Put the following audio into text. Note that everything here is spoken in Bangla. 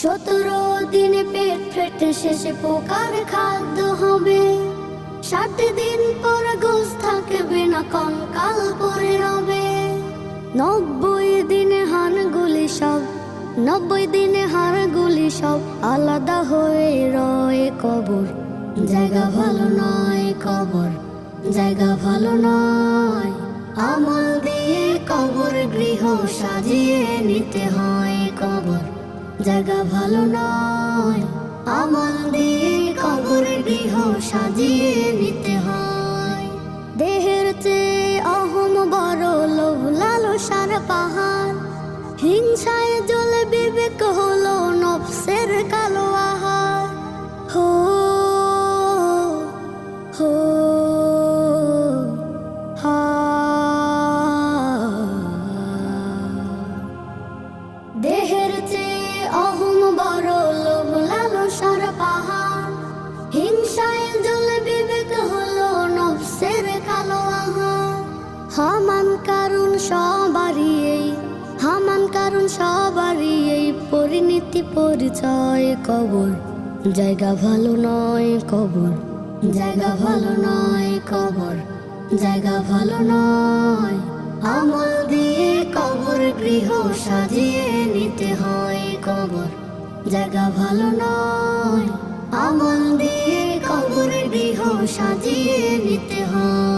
সতেরো দিনে পেট ফেটে শেষে পোকার খাদ্য হবে। ষাট দিন পর গোস থাকবে না, কঙ্কাল পরে রবে। নব্বই দিনে হানগুলি সব, নব্বই দিনে হাড়গুলি সব আলাদা হয়ে রয়ে কবর। জায়গা ভালো নয় কবর, জায়গা ভালো নয়। আমল দিয়ে কবর গৃহ সাজিয়ে নিতে হয় কবর। জায়গা ভালো নয়। আমল দিয়ে কবর গৃহ সাজিয়ে নিতে হয়। দেহের চেয়ে অহম বড় লোভ, লালসার পাহাড়। হিংসায় জলে বিবেক হলো হামান কারণ সবারই এই, হামান কারণ সবারই এই পরিণতি পরিচয় কবর। জায়গা ভালো নয় কবর, জায়গা ভালো নয় কবর, জায়গা ভালো নয়। আমল দিয়ে কবর, গৃহ সাজিয়ে নিতে হয় কবর। জায়গা ভালো নয়, আমল দিয়ে কবর, গৃহ সাজিয়ে নিতে হয়